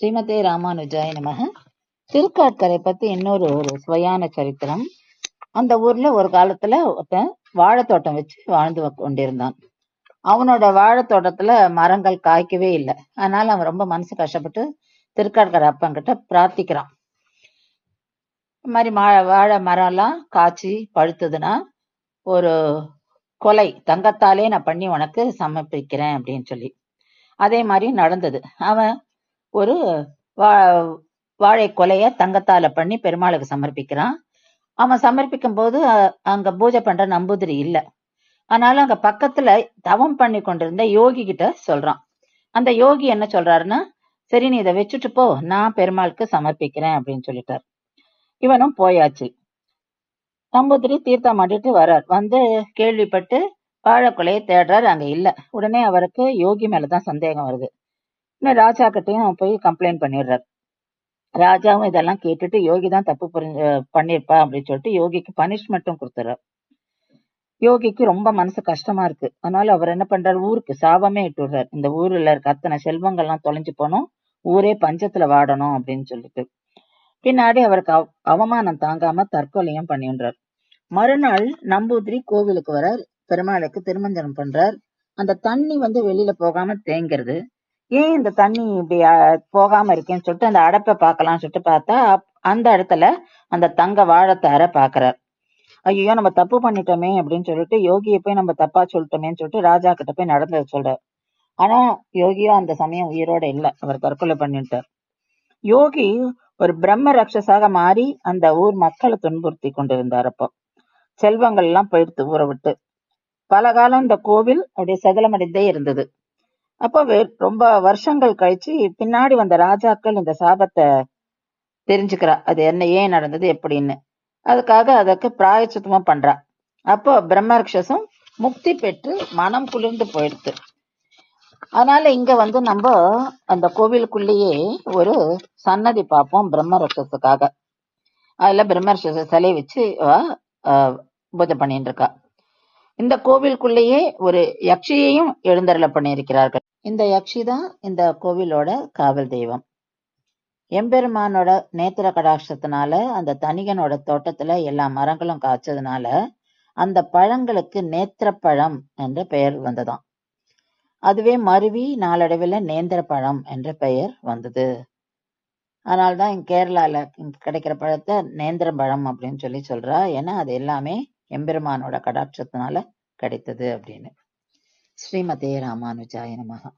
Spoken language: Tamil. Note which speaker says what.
Speaker 1: ஸ்ரீமதே ராமானுஜாய நமக. திருக்காட்கரை பத்தி இன்னொரு ஒரு சுவையான சரித்திரம். அந்த ஊர்ல ஒரு காலத்துல ஒருத்தன் வாழைத்தோட்டம் வச்சு வாழ்ந்து கொண்டிருந்தான். அவனோட வாழைத்தோட்டத்துல மரங்கள் காய்க்கவே இல்லை. அதனால அவன் ரொம்ப மனசு கஷ்டப்பட்டு திருக்காட்கரை அப்பங்கிட்ட பிரார்த்திக்கிறான். இந்த மாதிரி மா வாழை மரம் எல்லாம் காய்ச்சி பழுத்ததுன்னா ஒரு கொலை தங்கத்தாலே நான் பண்ணி உனக்கு சமர்ப்பிக்கிறேன் அப்படின்னு சொல்லி. அதே மாதிரி நடந்தது. அவன் ஒரு வா வாழை கொலைய தங்கத்தால பண்ணி பெருமாளுக்கு சமர்ப்பிக்கிறான். அவன் சமர்ப்பிக்கும் போது அங்க பூஜை பண்ற நம்பூதிரி இல்ல. அதனால அங்க பக்கத்துல தவம் பண்ணி கொண்டிருந்த யோகி கிட்ட சொல்றான். அந்த யோகி என்ன சொல்றாருன்னா சரி நீ இதை வச்சுட்டு போ. நான் பெருமாளுக்கு சமர்ப்பிக்கிறேன் அப்படின்னு சொல்லிட்டார். இவனும் போயாச்சு. நம்பூதிரி தீர்த்தம் மாட்டிட்டு வர்றார் வந்து கேள்விப்பட்டு வாழைக்குலையை தேடுறாரு அங்க இல்ல. உடனே அவருக்கு யோகி மேலதான் சந்தேகம் வருது. இன்னும் ராஜா கிட்டையும் போய் கம்ப்ளைண்ட் பண்ணிடுறாரு ராஜாவும் இதெல்லாம் கேட்டுட்டு யோகி தான் தப்பு புரிஞ்சு பண்ணிருப்பா அப்படின்னு சொல்லிட்டு யோகிக்கு பனிஷ்மெண்ட்டும் கொடுத்துறாரு யோகிக்கு ரொம்ப மனசு கஷ்டமா இருக்கு. அதனால அவர் என்ன பண்றாரு? ஊருக்கு சாபமே இட்டுறாரு இந்த ஊர்ல இருக்க அத்தனை செல்வங்கள்லாம் தொலைஞ்சு போனோம். ஊரே பஞ்சத்துல வாடணும் அப்படின்னு சொல்லிட்டு. பின்னாடி அவருக்கு அவ- அவமானம் தாங்காம தற்கொலையும் பண்ணின்றார் மறுநாள் நம்பூதிரி கோவிலுக்கு வரார். பெருமாளுக்கு திருமஞ்சனம் பண்றார். அந்த தண்ணி வந்து வெளியில போகாம தேங்கிறது ஏன் இந்த தண்ணி இப்படி போகாம இருக்கேன்னு சொல்லிட்டு அந்த அடப்பை பார்க்கலாம்னு சொல்லிட்டு பார்த்தா அப்- அந்த இடத்துல அந்த தங்க வாழைத்தார பாக்குறார் ஐயோ நம்ம தப்பு பண்ணிட்டோமே அப்படின்னு சொல்லிட்டு யோகியை போய் நம்ம தப்பா சொல்லிட்டோமேன்னு சொல்லிட்டு ராஜா கிட்ட போய் நடந்ததை சொல்றார். ஆனா யோகியோ அந்த சமயம் உயிரோட இல்ல. அவர் தற்கொலை பண்ணிட்டார். யோகி ஒரு பிரம்ம ரக்ஷஸாக மாறி அந்த ஊர் மக்களை துன்புறுத்தி கொண்டிருந்தார் அப்போ. செல்வங்கள் எல்லாம் போயிடுத்து ஊரை விட்டு. பல காலம் இந்த கோவில் அப்படியே சதலமடைந்தே இருந்தது. அப்போ ரொம்ப வருஷங்கள் கழிச்சு பின்னாடி வந்த ராஜாக்கள் இந்த சாபத்தை தெரிஞ்சுக்கிறா. அது என்ன ஏன் நடந்தது எப்படின்னு. அதுக்காக அதற்கு பிராயச்சித்தமா பண்றா. அப்போ பிரம்மராட்சசும் முக்தி பெற்று மனம் குளிர்ந்து போயிடுது. அதனால இங்க வந்து நம்ம அந்த கோவிலுக்குள்ளேயே ஒரு சன்னதி பார்ப்போம் பிரம்மராட்சசுக்காக அதுல பிரம்மராட்சச சிலை வச்சு பூஜை பண்ணிட்டு இருக்கா. இந்த கோவிலுக்குள்ளேயே ஒரு யக்ஷியையும் எழுந்தருள பண்ணியிருக்கிறார்கள். இந்த யக்ஷி தான் இந்த கோவிலோட காவல் தெய்வம். எம்பெருமானோட நேத்திர கடாட்சத்தினால அந்த தனிகனோட தோட்டத்துல எல்லா மரங்களும் காய்ச்சதுனால அந்த பழங்களுக்கு நேத்திரப்பழம் என்ற பெயர் வந்ததாம். அதுவே மருவி நாளடைவில் நேந்திர பழம் என்ற பெயர் வந்தது. அதனால்தான் கேரளால இங்க கிடைக்கிற பழத்தை நேந்திர பழம் அப்படின்னு சொல்லி சொல்றா. ஏன்னா அது எல்லாமே எம்பெருமானோட கடாட்சத்தினால கிடைத்தது அப்படின்னு. ஸ்ரீமதே ராமானுஜாய நமகா.